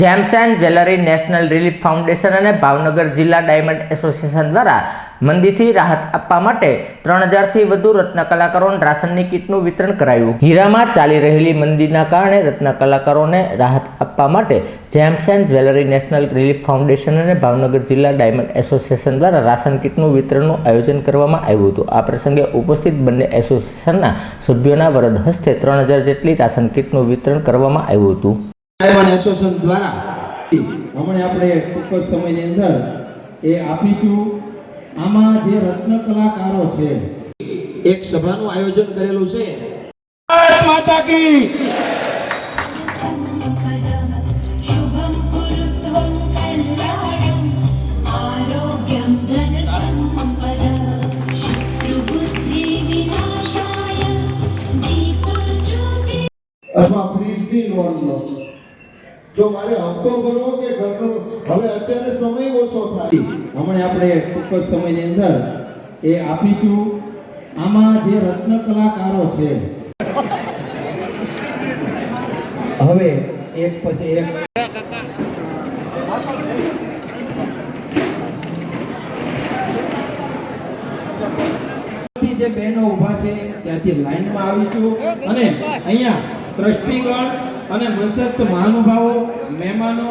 Gems and jewellery national relief foundation અને ભાવનગર જિલ્લા diamond association દ્વારા મંદીથી રાહત આપવા માટે ત્રણ હજારથી વધુ રત્ન કલાકારોને રાશનની કીટનું વિતરણ કરાયું. હીરામાં ચાલી રહેલી મંદીના કારણે રત્ન કલાકારોને રાહત આપવા માટે gems and jewellery national relief foundation અને ભાવનગર જિલ્લા ડાયમંડ એસોસિએશન દ્વારા રાશન કીટનું વિતરણનું આયોજન કરવામાં આવ્યું હતું. આ પ્રસંગે ઉપસ્થિત બંને એસોસિએશનના સભ્યોના વરદ હસ્તે ત્રણ હજાર જેટલી રાશન કીટનું વિતરણ કરવામાં આવ્યું હતું. એસોસિએશન દ્વારા. હમણાં આપણે ટૂંક જ સમયની અંદર એ આપીશું. આમાં જે રત્ન કલાકારો છે. એક સભાનું આયોજન કરેલું છે. માતા કી! અથવા ફ્રીજની લોન લો. જો મારે હપ્તો ભરવો કે હવે અત્યારે સમય ઓછો થાય. હમણાં આપણે ટૂંક સમયની અંદર એ આપીશું. આમાં જે રત્ન કલાકારો છે. હવે એક પછી એક. જે બહેનો ઊભા છે, ત્યાંથી લાઈનમાં આવીશું. અને અહીંયા ટ્રસ્ટીગણ અને મનસ્થ મહાનુભાવો મહેમાનો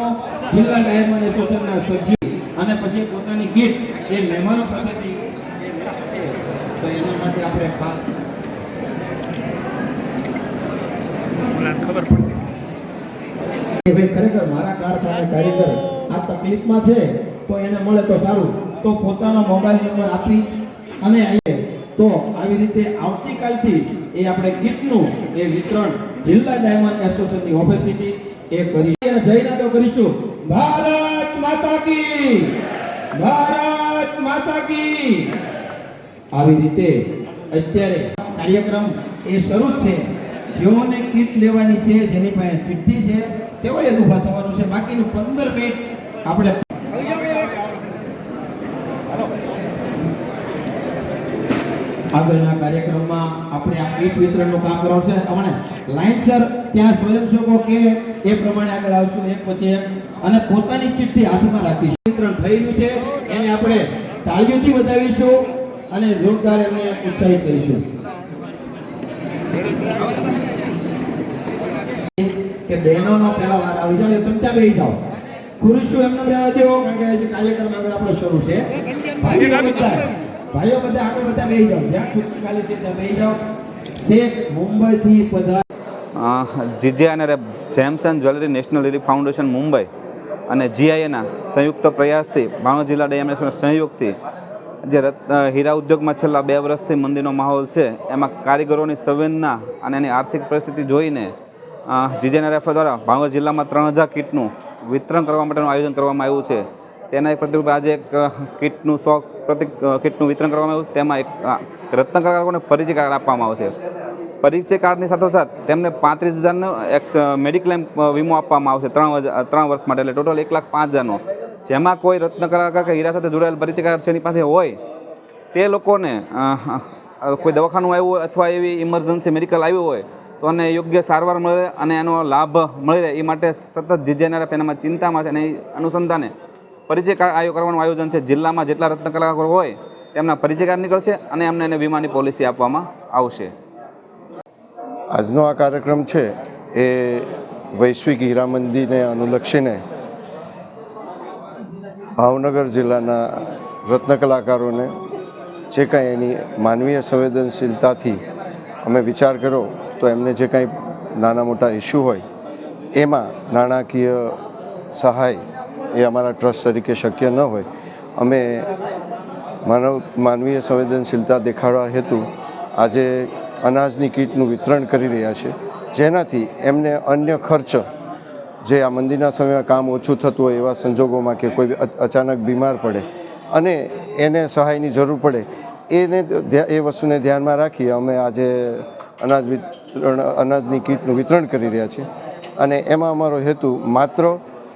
જિલ્લા ડાયમંડ એસોસિએશનના સભ્યો અને પછી પોતાની કીટ એ મહેમાનો પાસેથી તો એના માટે આપણે ખાસ કે ભાઈ ખરેખર મારા કારખાને કારીગર આ તકલીફમાં છે તો એને મળે તો સારું. તો પોતાનો મોબાઈલ નંબર આપી અને અહીંયા તો આવી રીતે આવતીકાલથી એ આપણે કીટનું એ વિતરણ જિલ્લા ડાયમંડ એસોસિએશનની ઓફિસથી એ કરી જઈને તો કરીશું. ભારત માતા કી! ભારત માતા કી! આવી રીતે અત્યારે કાર્યક્રમ એ શરૂ છે. જેઓને કીટ લેવાની છે, જેની પાસે ચિઠ્ઠી છે, તેઓએ ઊભા થવાનું છે. બાકીનું પંદર મિનિટ આપણે આગળના કાર્યક્રમમાં આપણે આ કીટ વિતરણનું કામ કરવાનું છે. હમણાં લાઇનસર ત્યાં સ્વયંસેવકો કે એ પ્રમાણે આગળ આવશું એક પછી એક. અને પોતાની ચિઠ્ઠી હાથમાં રાખીશું. વિતરણ થઈ રહ્યું છે. એને આપણે તાલીઓથી વધાવીશું અને રોજગાર એમને ઉત્સાહિત કરીશું. કે બહેનોનો પહેલા વાર આવી જાય તમે ત્યાં જાઓ. ખુરશીઓ એમને રહેવા દો કારણ કે કાર્યક્રમ આગળ આપણો શરૂ છે. ભાઈઓ બધા આગળ બધા બેસી જાઓ. જ્યાં ખુરશી છે ત્યાં બેસી જાઓ. શેખ મુંબઈથી પધાર જીજે અને gems and jewellery national relief foundation Mumbai અને જીઆઈએના સંયુક્ત પ્રયાસથી ભાવનગર જિલ્લા ડાયમંડ સહયોગથી જે હીરા ઉદ્યોગમાં છેલ્લા બે વર્ષથી મંદીનો માહોલ છે, એમાં કારીગરોની સંવેદના અને એની આર્થિક પરિસ્થિતિ જોઈને જીજેના દ્વારા ભાવનગર જિલ્લામાં ત્રણ હજાર કીટનું વિતરણ કરવા માટેનું આયોજન કરવામાં આવ્યું છે. તેના એક પ્રતિરૂપે આજે એક કીટનું શોખ પ્રતિ અ, કીટનું વિતરણ કરવામાં આવ્યું. તેમાં એક રત્નકલાકારોને પરિચય કાર્ડ આપવામાં આવશે. પરિચય કાર્ડની સાથોસાથ તેમને પાંત્રીસ હજારનો એક્સ મેડિક્લેમ વીમો આપવામાં આવશે ત્રણ હજાર ત્રણ વર્ષ માટે એટલે ટોટલ એક લાખ પાંચ હજારનો. જેમાં કોઈ રત્નકલાકાર કે હીરા સાથે જોડાયેલ પરિચય કાર્ડ એની પાસે હોય તે લોકોને કોઈ દવાખાનું આવ્યું હોય અથવા એવી ઇમરજન્સી મેડિકલ આવ્યું હોય તો એને યોગ્ય સારવાર મળે અને એનો લાભ મળી રહે. એ માટે સતત જીજેનારા પેનામાં ચિંતામાં છે અને એ અનુસંધાને પરિચય કરવાનું આયોજન છે. જિલ્લામાં જેટલા રત્ન કલાકારો હોય, તેમના પરિચય કાર્ડ નીકળશે અને એમને એને વીમાની પોલિસી આપવામાં આવશે. આજનો આ કાર્યક્રમ છે એ વૈશ્વિક હીરામંદીને અનુલક્ષીને ભાવનગર જિલ્લાના રત્ન કલાકારોને જે કાંઈ એની માનવીય સંવેદનશીલતાથી અમે વિચાર કર્યો, તો એમને જે કાંઈ નાના મોટા ઇસ્યુ હોય, એમાં નાણાકીય સહાય એ અમારા ટ્રસ્ટ તરીકે શક્ય ન હોય. અમે માનવ, માનવીય સંવેદનશીલતા દેખાડવા હેતુ આજે અનાજની કીટનું વિતરણ કરી રહ્યા છે. જેનાથી એમને અન્ય ખર્ચ, જે આ મંદિરના સમયમાં કામ ઓછું થતું હોય એવા સંજોગોમાં કે કોઈ અચાનક બીમાર પડે અને એને સહાયની જરૂર પડે, એને એ વસ્તુને ધ્યાનમાં રાખી અમે આજે અનાજ વિતરણ, અનાજની કીટનું વિતરણ કરી રહ્યા છીએ. અને એમાં અમારો હેતુ માત્ર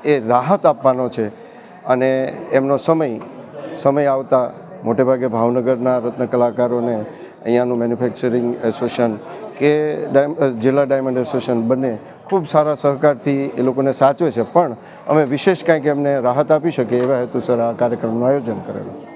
એ રાહત આપવાનો છે અને એમનો સમય સમય આવતા મોટેભાગે ભાવનગરના રત્ન કલાકારોને અહીંયાનું મેન્યુફેક્ચરિંગ એસોસિએશન કે જિલ્લા ડાયમંડ એસોસિએશન બંને ખૂબ સારા સહકારથી એ લોકોને સાચવે છે. પણ અમે વિશેષ કાંઈક એમને રાહત આપી શકીએ એવા હેતુસર આ કાર્યક્રમનું આયોજન કરેલું છે.